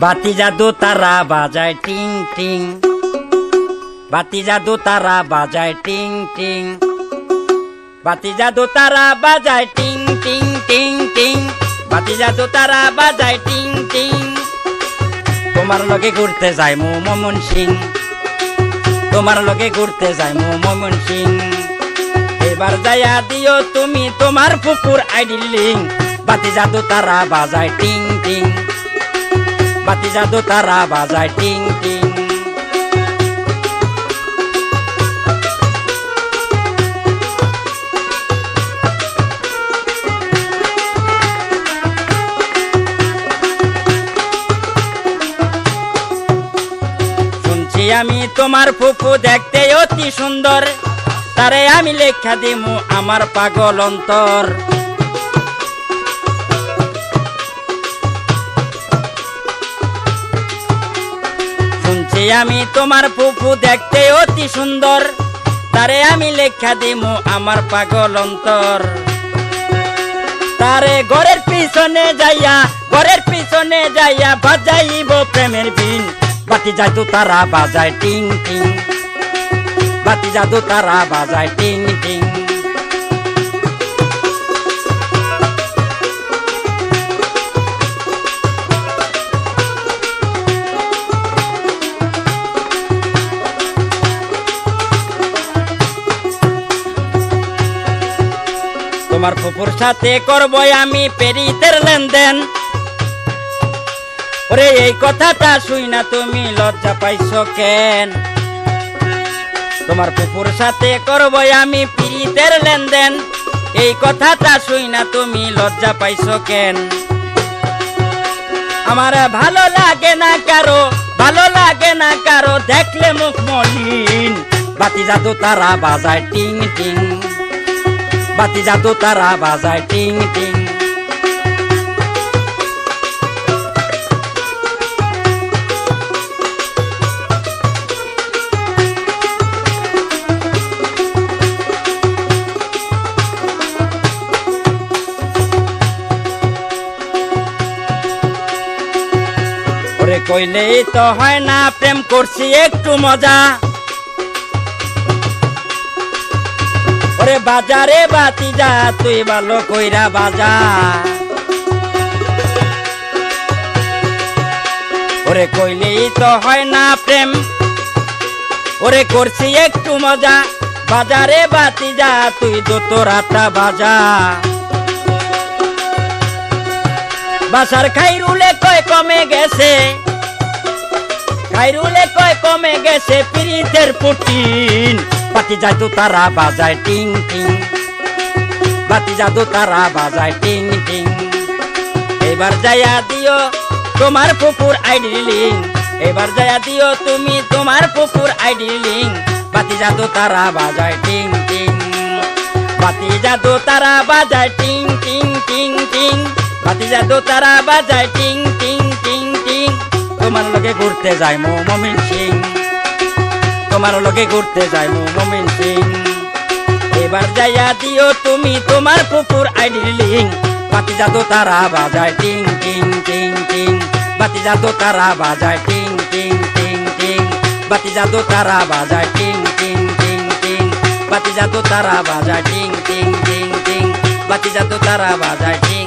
বাতি জাদু তারা বাজায়, টিং টিং। বাতি জাদু তারা বাজায়, টিং টিং। বাতি জাদু তারা বাজায়, টিং টিং টিং টিং। বাতি জাদু তারা বাজায়, টিং টিং। তোমার লগে ঘুরতে যায় মো মমন সিং। তোমার লগে ঘুরতে যায় মো মমন সিং। এবার যাইয়া দিও তুমি তোমার পুকুর আইডি লিং বাতি জাদু তারা বাজায়, টিং বাতি জাদু তারা বাজায়, টিং টিং। শুনছি আমি তোমার ফুফু দেখতে অতি সুন্দর। তারে আমি লেখা দিমু আমার পাগল অন্তর। আমি তোমার ফুফু দেখতে অতি সুন্দর। তারে আমি লেখা দিমু আমার পাগল অন্তর। তারে ঘরের পিছনে যাইয়া, ঘরের পিছনে যাইয়া বাজাইব প্রেমের বিন। বাতি জাদু তারা বাজায়, টিং টিং। বাতি জাদু তারা বাজায়, টিং টিং। তোমার ফুপুর সাথে করবই আমি পেরিতের লেনদেন। ওরে, এই কথাটা শুই না তুমি, লজ্জা পাইছো কেন? তোমার ফুপুর সাথে করবই আমি পিরিতের লেনদেন। এই কথাটা শুই না তুমি, লজ্জা পাইছো কেন? আমার ভালো লাগে না কারও, ভালো লাগে না কারও, দেখলে মুখ মলিন। বাতি জাদু তারা বাজায় টিং টিং। বাতি জাদু তারা বাজায় টিং টিং। কইলেই তো হয় না প্রেম করছি একটু মজা। ওরে বাজারে বাতি যা, তুই ভালো কইরা বাজা। ওরে কইলেই তো হয় না প্রেম, ওরে করছি একটু মজা। বাজারে বাতি যা, তুই দোতরাটা বাজা। বাসার খাইরুলে কয় কমে গেছে, খাইরুলে কয় কমে গেছে পিরিতের পুটিন। বাতি জাদু তারা বাজায়, টিং টিং। বাতি জাদু তারা বাজায়, টিং টিং। এবার যাইয়া দিও তোমার পুকুর আইডি লিং এবার যাইয়া দিও তুমি তোমার পুকুর আইডি লিং বাতি জাদু তারা বাজায়, টিং টিং। বাতি জাদু তারা বাজায়, টিং টিং টিং টিং। বাতি জাদু তারা বাজায়, টিং টিং টিং টিং। তোমার লগে ঘুরতে যায় মো মমিন সিং। তোমার লগে ঘুরতে মো মমিন সিং। এবার যাইয়া দিও তুমি তোমার পুকুর আইডি লিং বাতি জাদু তারা বাজায় টিং টিং টিং টিং। বাতি জাদু তারা বাজায় টিং টিং টিং টিং। বাতি জাদু তারা বাজায় টিং টিং টিং টিং। বাতি জাদু তারা বাজায় টিং টিং টিং টিং। বাতি জাদু তারা বাজায় টিং